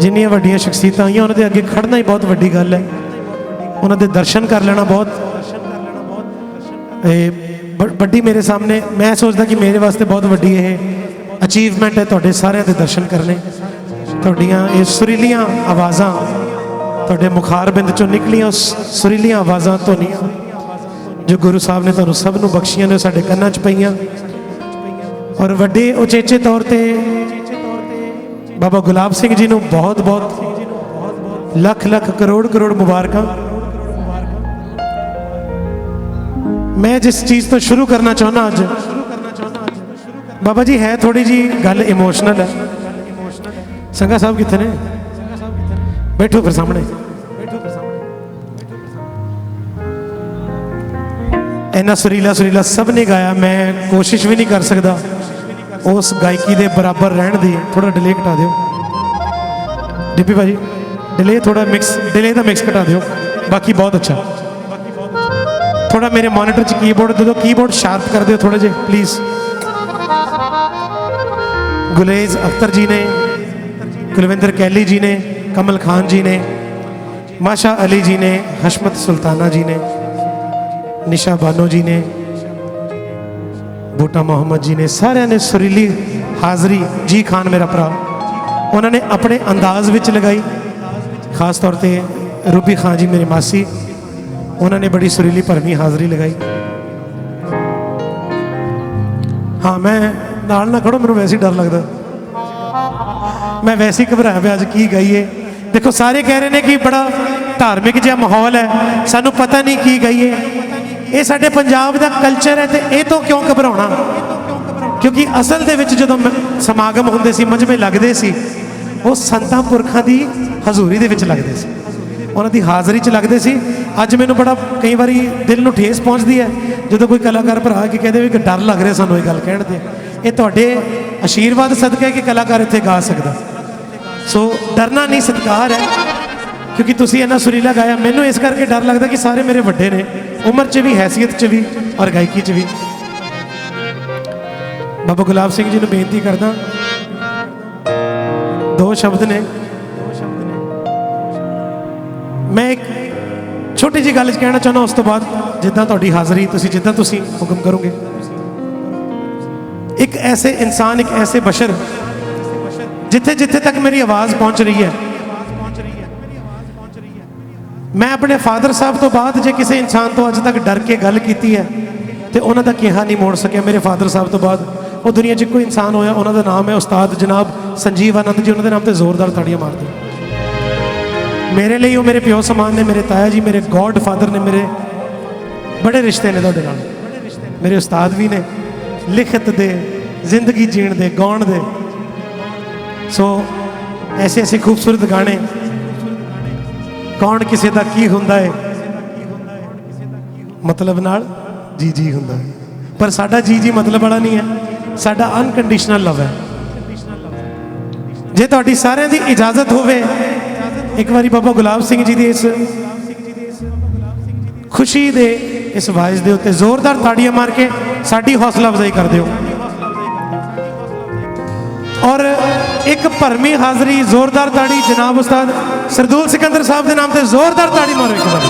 ਜਿੰਨੀਆਂ ਵੱਡੀਆਂ ਸ਼ਖਸੀਅਤਾਂ ਆਈਆਂ, ਉਹਨਾਂ ਦੇ ਅੱਗੇ ਖੜਨਾ ਹੀ ਬਹੁਤ ਵੱਡੀ ਗੱਲ ਹੈ। ਉਹਨਾਂ ਦੇ ਦਰਸ਼ਨ ਕਰ ਲੈਣਾ ਬਹੁਤ। ਇਹ ਵੱਡੀ ਮੇਰੇ ਸਾਹਮਣੇ, ਮੈਂ ਸੋਚਦਾ ਕਿ ਮੇਰੇ ਵਾਸਤੇ ਬਹੁਤ ਵੱਡੀ ਇਹ ਅਚੀਵਮੈਂਟ ਹੈ ਤੁਹਾਡੇ ਸਾਰਿਆਂ ਦੇ ਦਰਸ਼ਨ ਕਰਨੇ। ਤੁਹਾਡੀਆਂ ਇਹ ਸੁਰੀਲੀਆਂ ਆਵਾਜ਼ਾਂ ਤੁਹਾਡੇ ਮੁਖਾਰ ਬਿੰਦ ਚੋਂ ਨਿਕਲੀਆਂ, ਉਸ ਸੁਰੀਲੀਆਂ ਆਵਾਜ਼ਾਂ ਧੁਨੀਆਂ ਜੋ ਗੁਰੂ ਸਾਹਿਬ ਨੇ ਤੁਹਾਨੂੰ ਸਭ ਨੂੰ ਬਖਸ਼ੀਆਂ ਨੇ, ਉਹ ਸਾਡੇ ਕੰਨਾਂ 'ਚ ਪਈਆਂ। ਔਰ ਵੱਡੇ ਉਚੇਚੇ ਤੌਰ ਤੇ ਬਾਬਾ ਗੁਲਾਬ ਸਿੰਘ ਜੀ ਨੂੰ ਬਹੁਤ ਬਹੁਤ ਲੱਖ ਲੱਖ ਕਰੋੜ ਕਰੋੜ ਮੁਬਾਰਕਾਂ। ਮੈਂ ਜਿਸ ਚੀਜ਼ ਤੋਂ ਸ਼ੁਰੂ ਕਰਨਾ ਚਾਹੁੰਦਾ ਅੱਜ, ਬਾਬਾ ਜੀ ਹੈ ਥੋੜੀ ਜੀ ਗੱਲ ਇਮੋਸ਼ਨਲ ਹੈ। ਸੰਗਾ ਸਾਹਿਬ ਕਿੱਥੇ ਨੇ? ਬੈਠੋ ਫਿਰ ਸਾਹਮਣੇ। ਇੰਨਾ ਸੁਰੀਲਾ ਸੁਰੀਲਾ ਸਭ ਨੇ ਗਾਇਆ, ਮੈਂ ਕੋਸ਼ਿਸ਼ ਵੀ ਨਹੀਂ ਕਰ ਸਕਦਾ। ਉਸ ਗਾਇਕੀ ਦੇ ਬਰਾਬਰ ਰਹਿਣ ਦੀ ਥੋੜਾ ਡਿਲੇ ਘਟਾ ਦਿਓ ਡਿੱਪੀ ਭਾਜੀ ਡਿਲੇ ਥੋੜਾ ਮਿਕਸ ਡਿਲੇ ਦਾ ਮਿਕਸ ਘਟਾ ਦਿਓ ਬਾਕੀ ਬਹੁਤ ਅੱਛਾ ਥੋੜਾ ਮੇਰੇ ਮੋਨੀਟਰ 'ਚ ਕੀਬੋਰਡ ਦੇ ਦਿਓ ਕੀਬੋਰਡ ਸ਼ਾਰਪ ਕਰ ਦਿਓ ਥੋੜੇ ਜਿਹਾ ਪਲੀਜ਼ ਗੁਲੇਜ਼ ਅਖਤਰ ਜੀ ਨੇ ਕੁਲਵਿੰਦਰ ਕੈਲੀ ਜੀ ਨੇ ਕਮਲ ਖਾਨ ਜੀ ਨੇ ਮਾਸ਼ਾ ਅਲੀ ਜੀ ਨੇ ਹਸ਼ਮਤ ਸੁਲਤਾਨਾ ਜੀ ਨੇ ਨਿਸ਼ਾ ਬਾਨੋ ਜੀ ਨੇ ਬੂਟਾ ਮੁਹੰਮਦ ਜੀ ਨੇ ਸਾਰਿਆਂ ਨੇ ਸੁਰੀਲੀ ਹਾਜ਼ਰੀ ਜੀ ਖਾਨ ਮੇਰਾ ਭਰਾ। ਉਹਨਾਂ ਨੇ ਆਪਣੇ ਅੰਦਾਜ਼ ਵਿੱਚ ਲਗਾਈ। ਖਾਸ ਤੌਰ ਤੇ ਰੂਬੀ ਖਾਨ ਜੀ ਮੇਰੀ ਮਾਸੀ। ਉਹਨਾਂ ਨੇ ਬੜੀ ਸੁਰੀਲੀ ਭਰਵੀਂ ਹਾਜ਼ਰੀ ਲਗਾਈ। ਹਾਂ, ਮੈਂ ਨਾਲ ਨਾ ਖੜੋ, ਮੈਨੂੰ ਵੈਸੇ ਡਰ ਲੱਗਦਾ। ਮੈਂ ਵੈਸੇ ਘਬਰਾਇਆ ਪਿਆ ਅੱਜ ਕੀ ਗਾਈਏ। ਦੇਖੋ, ਸਾਰੇ ਕਹਿ ਰਹੇ ਨੇ ਕਿ ਬੜਾ ਧਾਰਮਿਕ ਜਿਹਾ ਮਾਹੌਲ ਹੈ। ਸਾਨੂੰ ਪਤਾ ਨਹੀਂ ਕੀ ਗਾਈਏ। ਇਹ ਸਾਡੇ ਪੰਜਾਬ ਦਾ ਕਲਚਰ ਹੈ ਤੇ ਇਹ ਤੋਂ ਕਿਉਂ ਘਬਰਾਉਣਾ? ਕਿਉਂਕਿ ਅਸਲ ਦੇ ਵਿੱਚ ਜਦੋਂ ਮ- ਸਮਾਗਮ ਹੁੰਦੇ ਸੀ, ਮਜਮੇ ਲੱਗਦੇ ਸੀ, ਉਹ ਸੰਤਾਂ ਪੁਰਖਾਂ ਦੀ ਹਜ਼ੂਰੀ ਦੇ ਵਿੱਚ ਲੱਗਦੇ ਸੀ। ਉਹਨਾਂ ਦੀ ਹਾਜ਼ਰੀ 'ਚ ਲੱਗਦੇ ਸੀ। ਅੱਜ ਮੈਨੂੰ ਬੜਾ ਕਈ ਵਾਰੀ ਦਿਲ ਨੂੰ ਠੇਸ ਪਹੁੰਚਦੀ ਹੈ, ਜਦੋਂ ਕੋਈ ਕਲਾਕਾਰ ਭਰਾ ਕੇ ਕਹਿੰਦੇ ਵੀ ਕਿ ਡਰ ਲੱਗ ਰਿਹਾ ਸਾਨੂੰ ਇਹ ਗੱਲ ਕਹਿਣ ਤੇ। ਇਹ ਤੁਹਾਡੇ ਆਸ਼ੀਰਵਾਦ ਸਦਕਾ ਹੈ ਕਿ ਕਲਾਕਾਰ ਇੱਥੇ ਗਾ ਸਕਦਾ? ਸੋ ਡਰਨਾ ਨਹੀਂ ਸਤਿਕਾਰ ਹੈ। ਕਿਉਂਕਿ ਤੁਸੀਂ ਇੰਨਾ ਸੁਰੀਲਾ ਗਾਇਆ, ਮੈਨੂੰ ਇਸ ਕਰਕੇ ਡਰ ਲੱਗਦਾ ਕਿ ਸਾਰੇ ਮੇਰੇ ਵੱਡੇ ਨੇ। ਉਮਰ 'ਚ ਵੀ, ਹੈਸੀਅਤ 'ਚ ਵੀ ਔਰ ਗਾਇਕੀ 'ਚ ਵੀ। ਬਾਬਾ ਗੁਲਾਬ ਸਿੰਘ ਜੀ ਨੂੰ ਬੇਨਤੀ ਕਰਦਾ, ਦੋ ਸ਼ਬਦ ਨੇ। ਮੈਂ ਇੱਕ ਛੋਟੀ ਜੀ ਗੱਲ ਕਹਿਣਾ ਚਾਹੁੰਦਾ, ਉਸ ਤੋਂ ਬਾਅਦ ਜਿੱਦਾਂ ਤੁਹਾਡੀ ਹਾਜ਼ਰੀ, ਤੁਸੀਂ ਜਿੱਦਾਂ ਤੁਸੀਂ ਹੁਕਮ ਕਰੋਗੇ। ਇੱਕ ਐਸੇ ਇਨਸਾਨ, ਇੱਕ ਐਸੇ ਬਸ਼ਰ ਜਿੱਥੇ ਜਿੱਥੇ ਤੱਕ ਮੇਰੀ ਆਵਾਜ਼ ਪਹੁੰਚ ਰਹੀ ਹੈ ਮੈਂ ਆਪਣੇ ਫਾਦਰ ਸਾਹਿਬ ਤੋਂ ਬਾਅਦ ਜੇ ਕਿਸੇ ਇਨਸਾਨ ਤੋਂ ਅੱਜ ਤੱਕ ਡਰ ਕੇ ਗੱਲ ਕੀਤੀ ਹੈ, ਤੇ ਉਹਨਾਂ ਦਾ ਕਿਹਾ ਨਹੀਂ ਮੋੜ ਸਕਿਆ ਮੇਰੇ ਫਾਦਰ ਸਾਹਿਬ ਤੋਂ ਬਾਅਦ। ਉਹ ਦੁਨੀਆ 'ਚ ਕੋਈ ਇਨਸਾਨ ਹੋਇਆ, ਉਹਨਾਂ ਦਾ ਨਾਮ ਹੈ ਉਸਤਾਦ ਜਨਾਬ ਸੰਜੀਵ ਆਨੰਦ ਜੀ, ਉਹਨਾਂ ਦੇ ਨਾਮ ਤੇ ਜ਼ੋਰਦਾਰ ਤਾੜੀਆਂ ਮਾਰਦੇ। ਮੇਰੇ ਲਈ ਉਹ ਮੇਰੇ ਪਿਓ ਸਮਾਨ ਨੇ, ਮੇਰੇ ਤਾਇਆ ਜੀ, ਮੇਰੇ ਗੋਡ ਫਾਦਰ ਨੇ, ਮੇਰੇ ਬੜੇ ਰਿਸ਼ਤੇ ਨੇ ਤੁਹਾਡੇ ਨਾਲ। ਮੇਰੇ ਉਸਤਾਦ ਵੀ ਨੇ, ਲਿਖਤ ਦੇ, ਜ਼ਿੰਦਗੀ ਜੀਣ ਦੇ, ਗਾਉਣ ਦੇ। ਸੋ ਐਸੇ ਐਸੇ ਖੂਬਸੂਰਤ ਗਾਣੇ ਕੌਣ ਕਿਸੇ ਦਾ ਕੀ ਹੁੰਦਾ ਹੈ ਮਤਲਬ ਨਾਲ ਜੀ ਜੀ ਹੁੰਦਾ ਹੈ ਪਰ ਸਾਡਾ ਜੀ ਜੀ ਮਤਲਬ ਵਾਲਾ ਨਹੀਂ ਹੈ। ਸਾਡਾ ਅਨਕੰਡੀਸ਼ਨਲ ਲਵ ਹੈ। ਜੇ ਤੁਹਾਡੀ ਸਾਰਿਆਂ ਦੀ ਇਜਾਜ਼ਤ ਹੋਵੇ, ਇੱਕ ਵਾਰੀ ਬਾਬਾ ਗੁਲਾਬ ਸਿੰਘ ਜੀ ਦੀ ਇਸ ਖੁਸ਼ੀ ਦੇ ਇਸ ਵਾਇਸ ਦੇ ਉੱਤੇ ਜ਼ੋਰਦਾਰ ਤਾੜੀਆਂ ਮਾਰ ਕੇ ਸਾਡੀ ਹੌਸਲਾ ਅਫਜ਼ਾਈ ਕਰ ਦਿਓ। ਔਰ ਇੱਕ ਭਰਮੀ ਹਾਜ਼ਰੀ, ਜ਼ੋਰਦਾਰ ਤਾੜੀ, ਜਨਾਬ ਉਸਤਾਦ ਸਰਦੂਲ ਸਿਕੰਦਰ ਸਾਹਿਬ ਦੇ ਨਾਮ ਤੇ ਜ਼ੋਰਦਾਰ ਤਾੜੀ ਮਾਰੋ ਇੱਕ ਵਾਰ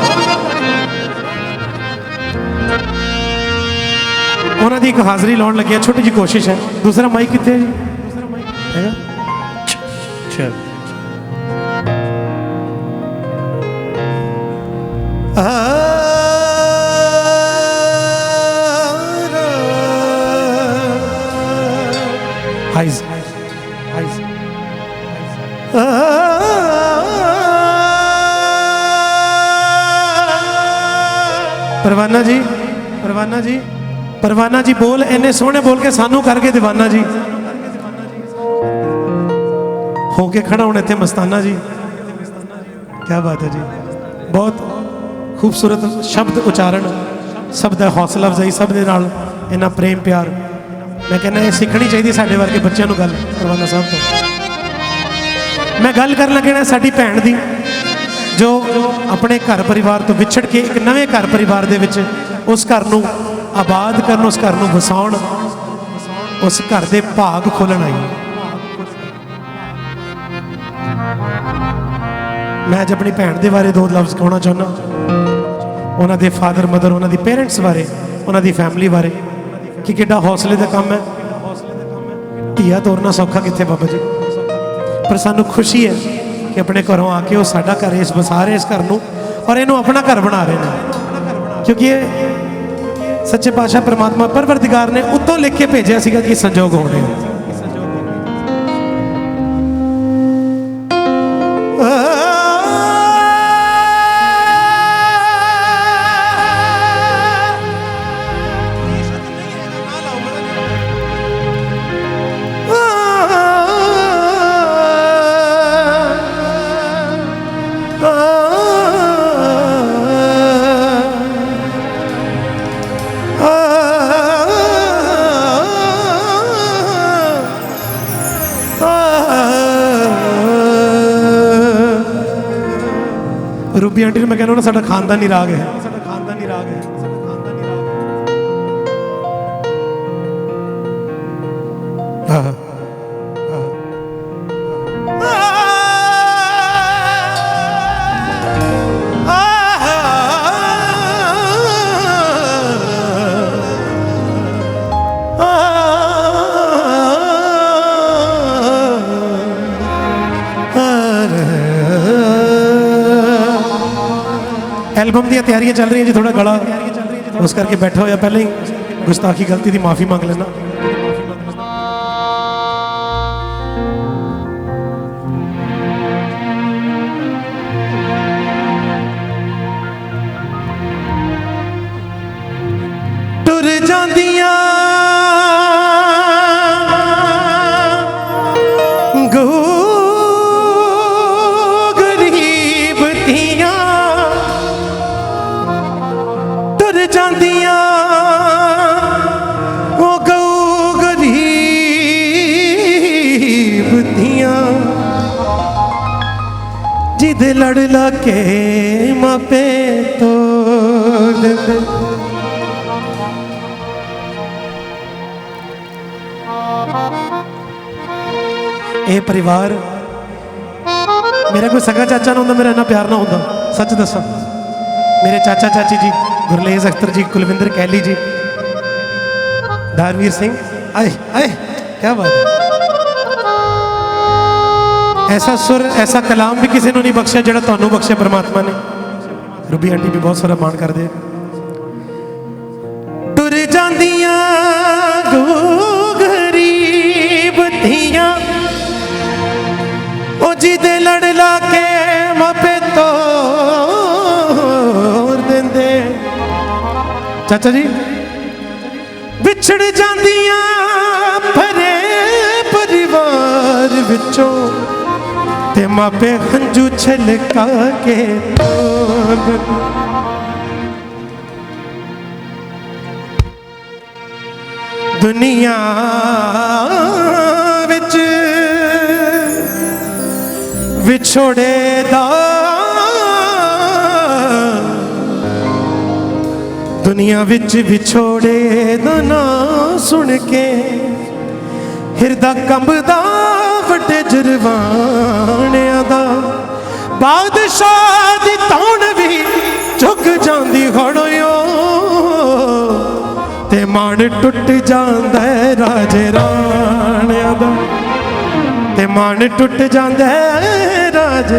ਉਹਨਾਂ ਦੀ ਇੱਕ ਹਾਜ਼ਰੀ ਲਾਉਣ ਲੱਗਿਆ, ਛੋਟੀ ਜੀ ਕੋਸ਼ਿਸ਼ ਹੈ। ਦੂਸਰਾ ਮਾਈਕ ਕਿੱਥੇ ਹੈ ਜੀ? ਹੈਗਾ? ਚਲ ਹਾਈਜ਼ ਪਰਵਾਨਾ ਜੀ ਪਰਵਾਨਾ ਜੀ ਪਰਵਾਨਾ ਜੀ ਬੋਲ, ਇੰਨੇ ਸੋਹਣੇ ਬੋਲ ਕੇ ਸਾਨੂੰ ਕਰਕੇ دیਵਾਨਾ ਜੀ। ਹੋ ਕੇ ਖੜਾ ਹੁਣ ਇੱਥੇ ਮਸਤਾਨਾ ਜੀ। ਕੀ ਬਾਤ ਹੈ ਜੀ। ਬਹੁਤ ਖੂਬਸੂਰਤ ਸ਼ਬਦ ਉਚਾਰਨ, ਸਭ ਦਾ ਹੌਸਲਾ ਅਫਜ਼ਾਈ ਸਭ ਦੇ ਨਾਲ, ਇੰਨਾ ਪ੍ਰੇਮ ਪਿਆਰ। ਮੈਂ ਕਹਿੰਦਾ ਇਹ ਸਿੱਖਣੀ ਚਾਹੀਦੀ ਸਾਡੇ ਵਰਗੇ ਬੱਚਿਆਂ ਨੂੰ ਗੱਲ, ਪਰਵਾਨਾ ਸਾਹਿਬ ਤੋਂ। ਮੈਂ ਗੱਲ ਕਰਨ ਲੱਗਣਾ ਸਾਡੀ ਭੈਣ ਦੀ। ਜੋ ਆਪਣੇ ਘਰ ਪਰਿਵਾਰ ਤੋਂ ਵਿਛੜ ਕੇ ਇੱਕ ਨਵੇਂ ਘਰ ਪਰਿਵਾਰ ਦੇ ਵਿੱਚ ਉਸ ਘਰ ਨੂੰ ਆਬਾਦ ਕਰਨ, ਉਸ ਘਰ ਨੂੰ ਵਸਾਉਣ, ਉਸ ਘਰ ਦੇ ਭਾਗ ਖੋਲਣ ਆਈ। ਮੈਂ ਅੱਜ ਆਪਣੀ ਭੈਣ ਦੇ ਬਾਰੇ ਦੋ ਲਫ਼ਜ਼ ਕਹਣਾ ਚਾਹੁੰਦਾ। ਉਹਨਾਂ ਦੇ ਫਾਦਰ ਮਦਰ ਉਹਨਾਂ ਦੀ ਪੇਰੈਂਟਸ ਬਾਰੇ, ਉਹਨਾਂ ਦੀ ਫੈਮਿਲੀ ਬਾਰੇ ਕਿ ਕਿੱਡਾ ਹੌਸਲੇ ਦਾ ਕੰਮ ਹੈ। ਧੀਆ ਤੋਰਨਾ ਸੌਖਾ ਕਿੱਥੇ ਬਾਬਾ ਜੀ? ਪਰ ਸਾਨੂੰ ਖੁਸ਼ੀ ਹੈ ਕਿ ਆਪਣੇ ਘਰੋਂ ਆ ਕੇ ਉਹ ਸਾਡਾ ਘਰ ਇਸ ਵਸਾ ਰਹੇ ਇਸ ਘਰ ਨੂੰ ਔਰ ਇਹਨੂੰ ਆਪਣਾ ਘਰ ਬਣਾ ਰਹੇ ਨੇ। ਕਿਉਂਕਿ ਇਹ ਸੱਚੇ ਪਾਤਸ਼ਾਹ ਪ੍ਰਮਾਤਮਾ ਪਰਵਰਦੀਗਾਰ ਨੇ ਉੱਤੋਂ ਲਿਖ ਕੇ ਭੇਜਿਆ ਸੀਗਾ ਕਿ ਸੰਜੋਗ ਹੋਣੇ ਮੈਂ ਕਹਿੰਦਾ ਉਹਨਾਂ ਸਾਡਾ ਖਾਨਦਾਨੀ ਰਾਗ ਹੈ। ਐਲਬਮ ਦੀਆਂ ਤਿਆਰੀਆਂ ਚੱਲ ਰਹੀਆਂ ਜੀ ਥੋੜਾ ਗਲਾ ਉਸ ਕਰਕੇ ਬੈਠਾ ਹੋਇਆ। ਪਹਿਲਾਂ ਹੀ ਗੁਸਤਾਖੀ ਗਲਤੀ ਦੀ ਮਾਫੀ ਮੰਗ ਲੈਣਾ ਜਿਹਦੇ ਲੜ ਲਾ ਕੇ ਇਹ ਪਰਿਵਾਰ ਮੇਰਾ ਕੋਈ ਸਗਾ ਚਾਚਾ ਨਾ ਹੁੰਦਾ, ਮੇਰਾ ਇੰਨਾ ਪਿਆਰ ਨਾ ਹੁੰਦਾ। ਸੱਚ ਦੱਸਾਂ, ਮੇਰੇ ਚਾਚਾ ਚਾਚੀ ਜੀ, ਗੁਰਲੇਜ਼ ਅਖਤਰ ਜੀ, ਕੁਲਵਿੰਦਰ ਕੈਲੀ ਜੀ ਧਾਰਵੀਰ ਸਿੰਘ, ਆਏ ਆਏ ਕੀ ਬਾਤ ਹੈ। ਐਸਾ ਸੁਰ ਐਸਾ ਕਲਾਮ ਵੀ ਕਿਸੇ ਨੂੰ ਨਹੀਂ ਬਖਸ਼ਿਆ ਜਿਹੜਾ ਤੁਹਾਨੂੰ ਬਖਸ਼ਿਆ ਪ੍ਰਮਾਤਮਾ ਨੇ ਰੂਬੀ ਆਂਟੀ ਵੀ ਬਹੁਤ ਸਾਰਾ ਮਾਣ ਕਰਦੇ ਆ ਟੁਰ ਜਾਂਦੀਆਂ ਗੋ ਧੀਆਂ ਉਹ ਜਿਹਦੇ ਲੜ ਲਾ ਕੇ ਮਾਪੇ ਤੋਰ ਦਿੰਦੇ ਚਾਚਾ ਜੀ ਵਿਛੜ ਜਾਂਦੀਆਂ ਤੇ ਮਾਪੇ ਹੰਝੂ ਛਲਕਾ ਕੇ ਤੋਰ ਦੁਨੀਆ ਵਿੱਚ ਵਿਛੋੜੇ ਦਾ ਦੁਨੀਆ ਵਿੱਚ ਵਿਛੋੜੇ ਦਾ ਨਾਂ ਸੁਣ ਕੇ ਹਿਰਦਾ ਕੰਬਦਾ, ਵੱਡੇ ਜਰਵਾਣਿਆਂ ਦਾ। ਬਾਦਸ਼ਾਹ ਦੀ ਤੌਣ ਵੀ ਝੁਕ ਜਾਂਦੀ ਹੜਿਓ ਤੇ ਮਾਣ ਟੁੱਟ ਜਾਂਦਾ ਰਾਜੇ ਰਾਣਿਆਂ ਦਾ। ਤੇ ਮਨ ਟੁੱਟ ਜਾਂਦਾ ਰਾਜੇ ਰਾਜ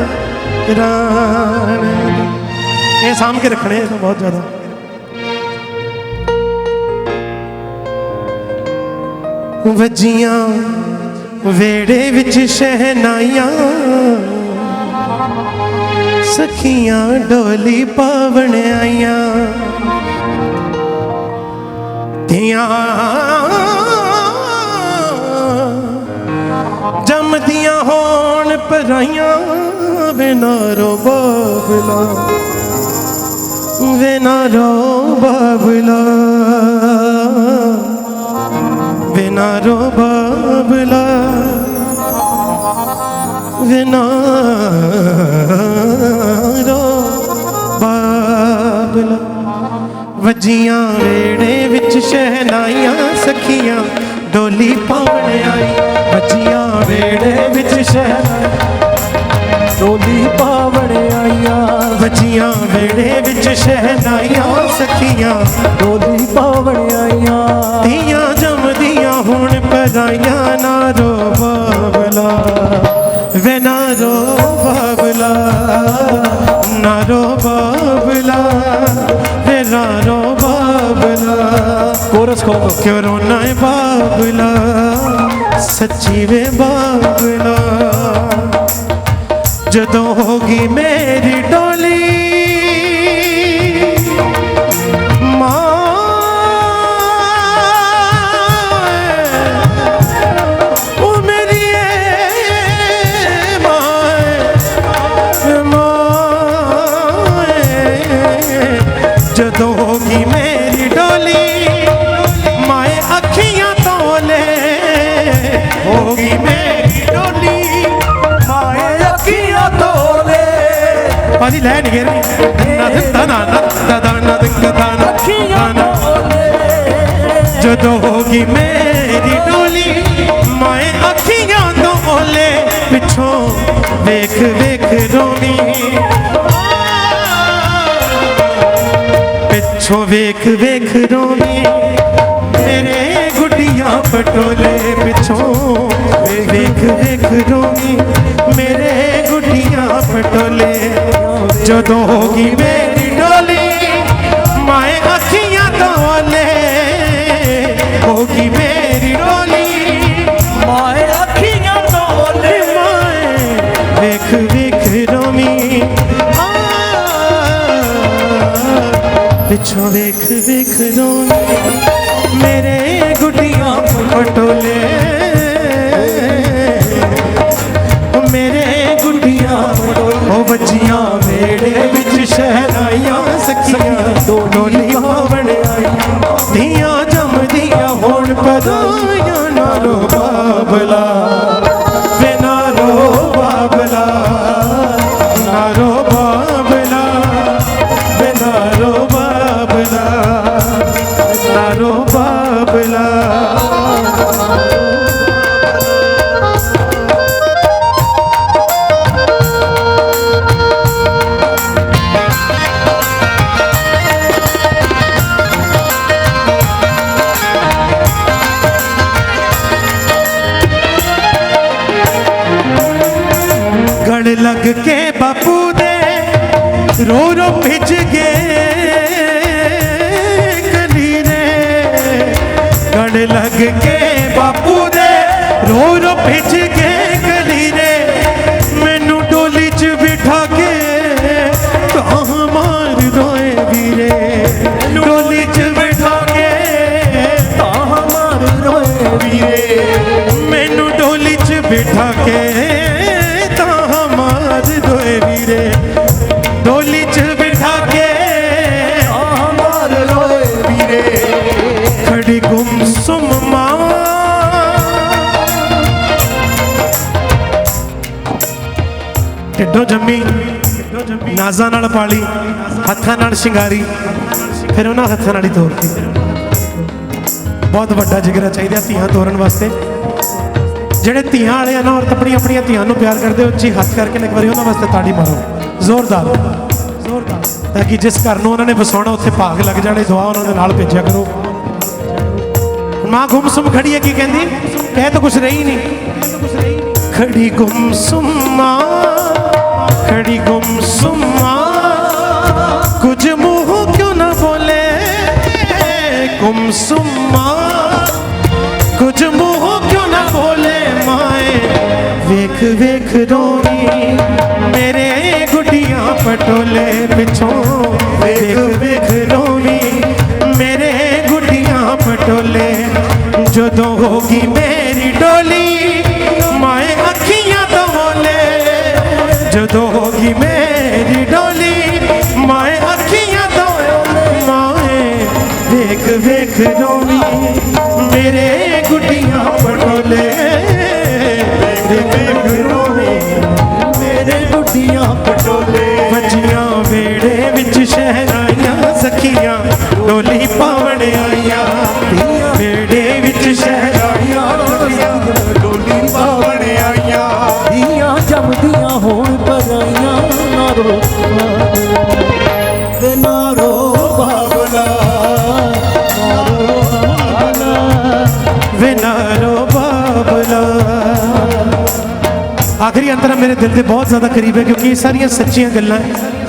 ਰਾਣੇ ਦਾ। ਇਹ ਸਾਂਭ ਕੇ ਰੱਖਣੇ ਬਹੁਤ ਜ਼ਿਆਦਾ। ਵੱਜੀਆਂ ਵੇੜੇ ਵਿੱਚ ਸ਼ਹਿਨਾਈਆਂ। ਸਖੀਆਂ ਡੋਲੀ ਪਾਵਣ ਆਈਆਂ। ਧੀਆਂ ਜੰਮਦੀਆਂ ਹੋਣ ਪਰਾਈਆਂ, ਬਿਨਾ ਰੋ ਬਾਬਲਾ ਬਿਨਾ ਰੋ ਬਾਬਲਾ ਬਿਨਾ ਰੋ ਬਾਬਲਾ ਬਾਬਲਾ ਵੱਜੀਆਂ ਵੇੜੇ ਵਿੱਚ ਸ਼ਹਿਨਾਈਆਂ ਸਖੀਆਂ, ਡੋਲੀ ਪਾਉਣ ਆਈ। ਵੱਜੀਆਂ ਵੇੜੇ ਵਿੱਚ ਸ਼ਹਿਨਾਈਆਂ, ਡੋਲੀ ਪਾਵਣ ਆਈਆਂ। ਬੱਚੀਆਂ ਵੇੜੇ ਵਿੱਚ ਸ਼ਹਿਨਾਈਆਂ ਸਖੀਆਂ, ਡੋਲੀ ਪਾਵਣ ਆਈਆਂ। ਧੀਆਂ ਹੁਣ ਪਦਾਈਆਂ ਨਾ ਰੋ ਬਾਬਲਾ ਵੇ ਨਾ ਰੋ ਬਾਬਲਾ ਨਾ ਰੋ ਬਾਬਲਾ ਵੇ ਨਾ ਰੋ ਬਾਬਲਾ। ਕੋਰਸ ਖੋਲ। ਕਿਉਂ ਰੋਣਾ ਹੈ ਬਾਬਲਾ ਸੱਚੀ ਵੇ ਬਾਬਲਾ। ਜਦੋਂ ਹੋਗੀ ਮੇਰੀ ਡੋਲੀ ਭਾਜੀ ਲੈ ਨਹੀਂ। ਗੇਰਨੀ ਨਾ ਦਿੱਤਾ ਨਾ ਨਾ ਦਾ ਨਾ ਦਿੱਤਾ ਨਾ। ਜਦੋਂ ਹੋਗੀ ਮੇਰੀ ਡੋਲੀ ਮਾਏ ਅੱਖੀਆਂ ਤੋਂ ਓਲੇ ਪਿੱਛੋਂ ਵੇਖ ਵੇਖ ਰੋਣੀ। ਪਿੱਛੋਂ ਵੇਖ ਵੇਖ ਰੋਣੀ। ਮੇਰੇ ਗੁੱਡੀਆਂ ਪਟੋਲੇ ਪਿੱਛੋਂ ਵੇਖ ਵੇਖ ਰੋਣੀ। ਜਦੋਂ ਹੋਗੀ ਮੇਰੀ ਵੇੜੇ ਲੱਗ ਕੇ ਬਾਪੂ ਦੇ ਰੋ ਰੋ ਭਿੱਜ ਗਏ। ਕਲੀਰੇ ਗੜ ਲੱਗ ਕੇ ਬਾਪੂ ਦੇ ਰੋ ਰੋ ਭਿੱਜ ਗਏ। ਕਲੀਰੇ ਮੈਨੂੰ ਡੋਲੀ 'ਚ ਬਿਠਾ ਕੇ ਤਾਂ ਮਾਰ ਦੋਏ ਵੀਰੇ। ਡੋਲੀ 'ਚ ਬਿਠਾ ਕੇ ਤਾਂ ਮਾਰ ਰੋਏ ਵੀਰੇ। ਮੈਨੂੰ ਡੋਲੀ 'ਚ ਬਿਠਾ ਕੇ ਨਾਜ਼ਾਂ ਨਾਲ ਪਾਲੀ, ਹੱਥਾਂ ਨਾਲ ਸ਼ਿੰਗਾਰੀ, ਫਿਰ ਉਹਨਾਂ ਹੱਥਾਂ ਨਾਲ ਹੀ ਤੋਰਤੀ ਬਹੁਤ ਵੱਡਾ ਜਿਗਰਾ ਚਾਹੀਦਾ ਧੀਆਂ ਤੋਰਨ ਵਾਸਤੇ। ਜਿਹੜੇ ਧੀਆਂ ਵਾਲੇ ਆ ਨਾ, ਔਰਤ ਆਪਣੀ ਆਪਣੀਆਂ ਧੀਆਂ ਨੂੰ ਪਿਆਰ ਕਰਦੇ, ਉੱਚੀ ਹੱਥ ਕਰਕੇ ਇੱਕ ਵਾਰੀ ਉਹਨਾਂ ਵਾਸਤੇ ਤਾੜੀ ਮਾਰੋ। ਜ਼ੋਰਦਾਰ। ਜ਼ੋਰਦਾਰ। ਤਾਂ ਕਿ ਜਿਸ ਘਰ ਨੂੰ ਉਹਨਾਂ ਨੇ ਵਸਾਉਣਾ, ਉੱਥੇ ਭਾਗ ਲੱਗ ਜਾਣੇ, ਦੁਆ ਉਹਨਾਂ ਦੇ ਨਾਲ ਭੇਜਿਆ ਕਰੋ। ਮਾਂ ਗੁੰਮਸੁਮ ਖੜੀ ਹੈ, ਕੀ ਕਹਿੰਦੀ? ਕਹਿ ਤਾਂ ਕੁਛ ਰਹੀ ਨਹੀਂ। ਖੜੀ ਗੁੰਮਸੁਮ ਮਾਂ। ਖੜੀ ਗੁੰਮਸੁਮ ਮਾਂ ਕੁਝ ਮੂੰਹ ਕਿਉਂ ਨਾ ਬੋਲੇ? ਗੁੰਮਸੁਮ ਸੁਮਾ। ਕੁਝ ਮੂੰਹ ਕਿਉਂ ਨਾ ਬੋਲੇ? ਮਾਏ, ਵੇਖ ਵੇਖ ਰੋਣੀ। ਮੇਰੇ ਗੁੱਡੀਆਂ ਪਟੋਲੇ ਪਿੱਛੋਂ ਵੇਖ ਵੇੜੇ ਵਿੱਚ ਸ਼ਹਿਨਾਈਆਂ ਡੋਲੀ ਪਾਵਣ ਆਈਆਂ ਦੀਆਂ ਜੰਮਦੀਆਂ ਹੋਣ ਪਰ ਨਾਰੋ ਵੇ ਨਾਰੋ ਬਾਬਲਾ ਨਾਰੋ ਬਾਬਲਾ ਵਿਨਾਰੋ ਬਾਬਲਾ ਆਖਰੀ ਅੰਤਰਾ ਮੇਰੇ ਦਿਲ ਦੇ ਬਹੁਤ ਜ਼ਿਆਦਾ ਕਰੀਬ ਹੈ, ਕਿਉਂਕਿ ਇਹ ਸਾਰੀਆਂ ਸੱਚੀਆਂ ਗੱਲਾਂ ਹੈ।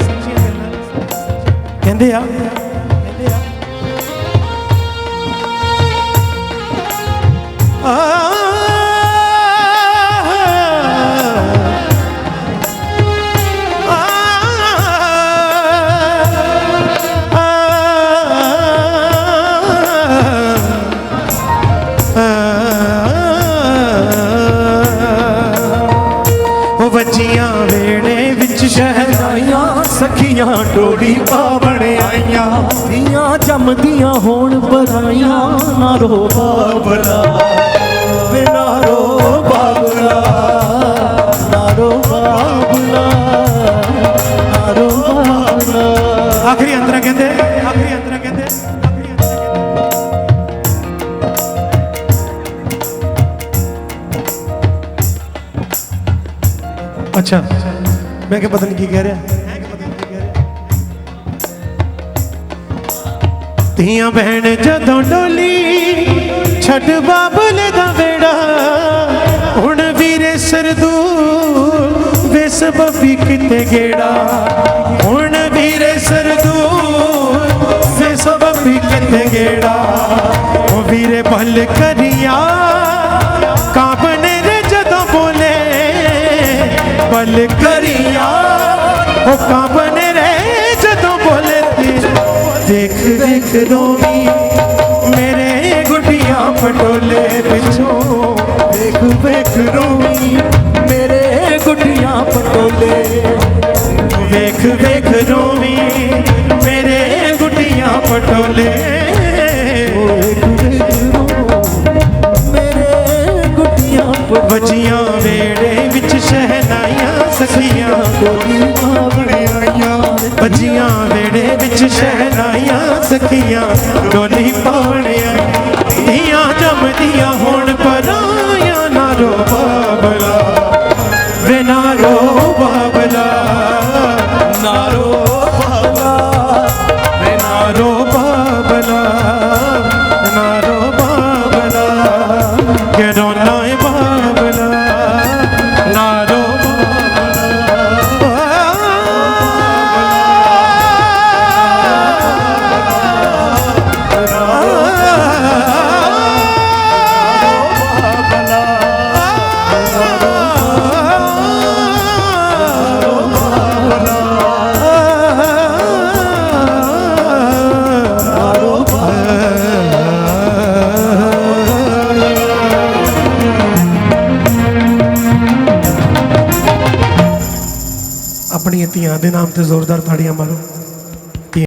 ਆਖਰੀ ਅੰਤਰਾ ਕਹਿੰਦੇ, ਆਖਰੀ ਅੰਤਰਾ ਕਹਿੰਦੇ ਅੱਛਾ, ਮੈਂ ਕਿ ਪਤਾ ਨਹੀਂ ਕੀ ਕਹਿ ਰਿਹਾ। ਧੀਆਂ ਭੈਣ ਜਦੋਂ ਡੋਲੀ ਛੱਡ ਬਾਬਲੇ ਦਾ ਵੇੜਾ, ਹੁਣ ਵੀਰੇ ਸਰਦੂ ਵਿਸ ਬੱਬੀ ਕਿਤੇ ਗੇੜਾ, ਹੁਣ ਵੀਰੇ ਸਰਦੂ ਵਿਸ ਬੱਬੀ ਕਿਤੇ ਗੇੜਾ। ਉਹ ਵੀਰੇ ਭਲ ਕਰੀਆ ਕਾਬਨੇ ਰੇ ਜਦੋਂ ਬੋਲੇ, ਭਲ ਕਰੀਆ। ਉਹ ਕਾਬਨੇ ਰੇ ਜਦੋਂ ਬੋਲੇ ਦੇਖ ਦੇਖ ਰੋਵੀ ਮੇਰੇ ਗੁੱਡੀਆਂ ਫਟੋ ਗੁੱਡੀਆਂ ਪਟੋਲੇ ਵੇਖ ਮੇਰੇ ਗੁੱਡੀਆਂ ਪਟੋਲੇ ਵੇੜੇ ਵਿੱਚ ਸ਼ਹਿਨਾਈਆਂ ਸਖੀਆਂ। ਟੋੜੀ ਪਾਵਣ ਆਈਆਂ ਵਜੀਆਂ ਵੇੜੇ ਵਿੱਚ ਸ਼ਹਿਨਾਈਆਂ ਸਖੀਆਂ। ਡੋਲੀ ਧੀਆਂ ਦੇ ਨਾਮ ਤੇ ਜ਼ੋਰਦਾਰ ਤਾੜੀਆਂ ਮਾਰੋ।